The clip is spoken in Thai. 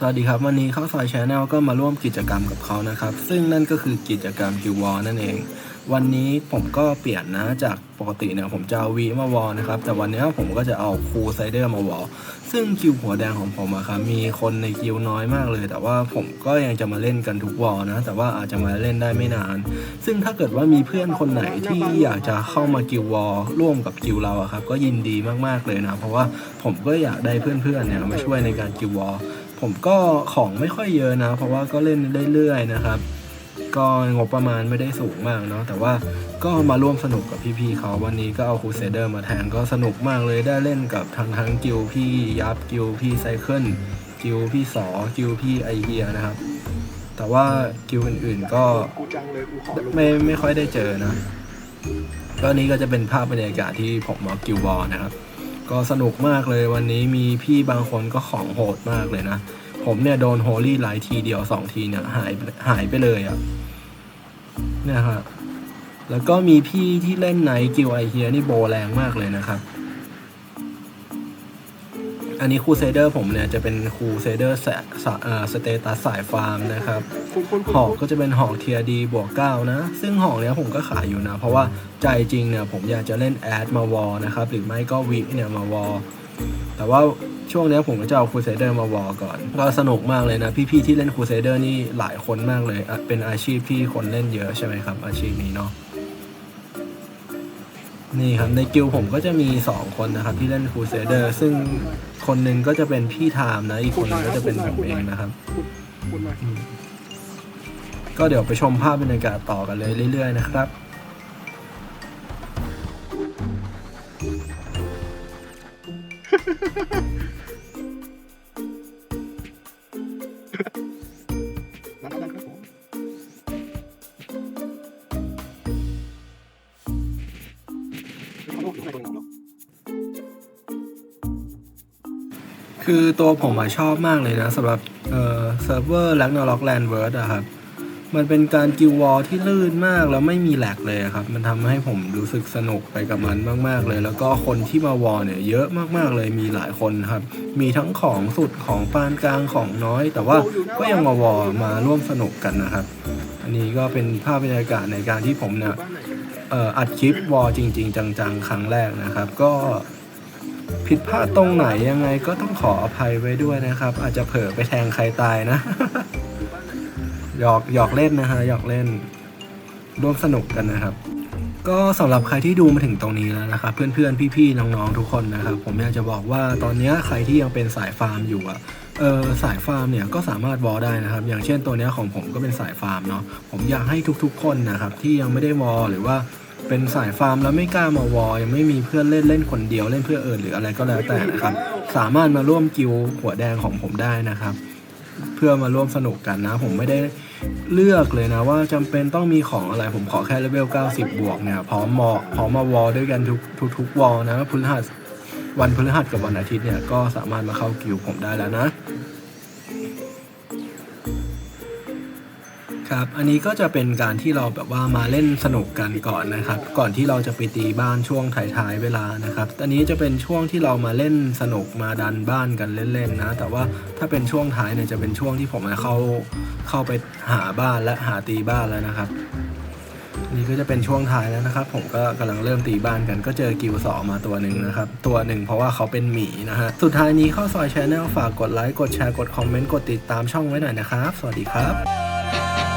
สวัสดีครับ วันนี้ข้าวซอยชาแนลก็มาร่วมกิจกรรมกับเขานะครับ ซึ่งนั่นก็คือกิจกรรมกิววอนั่นเอง วันนี้ผมก็เปลี่ยนนะจากปกติเนี่ยผมจะเอาวีมาวอนะครับ แต่วันนี้ผมก็จะเอาคูไซเดอร์มาวอซึ่งคิวหัวแดงของผมอะครับมีคนในคิวน้อยมากเลย แต่ว่าผมก็ยังจะมาเล่นกันทุกวอนะ แต่ว่าอาจจะมาเล่นได้ไม่นาน ซึ่งถ้าเกิดว่ามีเพื่อนคนไหนที่อยากจะเข้ามากิววอร่วมกับกิวเราอะครับก็ยินดีมากๆเลยนะ เพราะว่าผมก็อยากได้เพื่อนๆเนี่ยมาช่วยในการกิววอ ผมก็ของไม่ค่อยเยอะนะ เพราะว่าก็เล่นเรื่อยๆนะครับ ก็งบประมาณไม่ได้สูงมากเนาะแต่ว่าก็มาร่วมสนุกกับพี่ๆเขาวันนี้ก็เอาคูเซเดอร์มาแทนก็สนุกมากเลยได้เล่นกับทั้งทั้งกิลพี่ยับกิลพี่ไซเคิลกิลพี่สอกิลพี่ไอเฮียนะครับ แต่ว่ากิลอื่นๆก็ไม่ไม่ค่อยได้เจอนะก็นี้ก็จะเป็นภาพบรรยากาศที่ผมมากิลบอลนะครับ ก็สนุกมากเลยวันนี้มีพี่บางคนก็ของโหดมากเลยนะ ผมเนี่ยโดนโฮลี่หลายทีเดียวสองทีเนี่ยหายหายไปเลยอะ่ะเนี่ยฮะแล้วก็มีพี่ที่เล่นในกิวไอเฮียนี่โบแรงมากเลยนะครับ อันนี้คูเซเดอร์ผมเนี่ยจะเป็นคูเซเดอร์สเตตัสสายฟาร์มนะครับคุณคุณหอกก็จะเป็นหอกเทียดีบวกเก้านะ ซึ่งหอกเนี้ยผมก็ขายอยู่นะ เพราะว่าใจจริงเนี่ยผมอยากจะเล่นแอดมาวอลนะครับ หรือไม่ก็วิเนี่ยมาวอลแต่ว่าช่วงเนี้ยผมก็จะเอาคูเซเดอร์มาวอลก่อน ก็สนุกมากเลยนะ พี่ๆที่เล่นคูเซเดอร์นี่หลายคนมากเลยอะเป็นอาชีพที่คนเล่นเยอะใช่ไหมครับ อาชีพนี้เนาะนี่ครับในกิลผมก็จะมี 2 คนนะครับที่เล่นคูเซเดอร์ซึ่ง คนหนึ่งก็จะเป็นพี่ไทม์นะ อีกคนหนึงก็จะเป็นผมเองนะครับก็เดี๋ยวไปชมภาพบรรยากาศต่อกันเลยเรื่อยๆนะครับ นั่นนั่นครับผมไม่ต้องอยู่ในตรงนั้นหรอก คือตัวผมอะชอบมากเลยนะสำหรับเอ่อเซิร์ฟเวอร์ Ragnarok Landward อะครับ มันเป็นการกิลวอลที่ลื่นมากแล้วไม่มีแหลกเลยครับ มันทำให้ผมรู้สึกสนุกไปกับมันมากๆเลย แล้วก็คนที่มาวอลเนี่ยเยอะมากๆเลยมีหลายคนครับ มีทั้งของสุดของปานกลางของน้อย แต่ว่าก็ยังมาวอลมาร่วมสนุกกันนะครับ อันนี้ก็เป็นภาพบรรยากาศในการที่ผมเนี่ยเอ่ออัดคลิปวอลจริง ๆ จังๆ ครั้งแรกนะครับ ก็ ผิดพลาดตรงไหนยังไงก็ต้องขออภัยไว้ด้วยนะครับ อาจจะเผลอไปแทงใครตายนะหยอกหยอกเล่นนะฮะหยอกเล่น ร่วมสนุกกันนะครับ ก็สำหรับใครที่ดูมาถึงตรงนี้แล้วนะครับ เพื่อนๆพี่ๆน้องๆทุกคนนะครับ ผมอยากจะบอกว่าตอนนี้ใครที่ยังเป็นสายฟาร์มอยู่อะเออสายฟาร์มเนี่ยก็สามารถวอลได้นะครับ อย่างเช่นตัวนี้ของผมก็เป็นสายฟาร์มเนาะผมอยากให้ทุกๆคนนะครับที่ยังไม่ได้วอลหรือว่า เป็นสายฟาร์มแล้วไม่กล้ามาวอลยังไม่มีเพื่อนเล่นเล่นคนเดียวเล่นเพื่อเอิญหรืออะไรก็แล้วแต่นะครับ สามารถมาร่วมกิวหัวแดงของผมได้นะครับ เพื่อมาร่วมสนุกกันนะ ผมไม่ได้เลือกเลยนะว่าจำเป็นต้องมีของอะไรผมขอแค่เลเวล 90 บวกเนี่ยพร้อมมอพร้อมมาวอลด้วยกันทุกทุกทุกวอลนะพฤหัสวันพฤหัสกับวันอาทิตย์เนี่ยก็สามารถมาเข้ากิวผมได้แล้วนะ ครับ อันนี้ก็จะเป็นการที่เราแบบว่ามาเล่นสนุกกันก่อนนะครับ ก่อนที่เราจะไปตีบ้านช่วงท้ายๆเวลานะครับ อันนี้จะเป็นช่วงที่เรามาเล่นสนุกมาดันบ้านกันเล่นๆนะ แต่ว่าถ้าเป็นช่วงท้ายเนี่ยจะเป็นช่วงที่ผมมาเข้าเข้าไปหาบ้านและหาตีบ้านแล้วนะครับนนี่ก็จะเป็นช่วงท้ายแล้วนะครับ ผมก็กำลังเริ่มตีบ้านกันก็เจอกิวสองมาตัวหนึ่งนะครับ ตัวหนึ่งเพราะว่าเขาเป็นหมีนะฮะ สุดท้ายนี้เข้าซอยชแนลฝากกดไลค์ กดแชร์ กดคอมเมนต์ กดติดตามช่องไว้หน่อยนะครับ สวัสดีครับ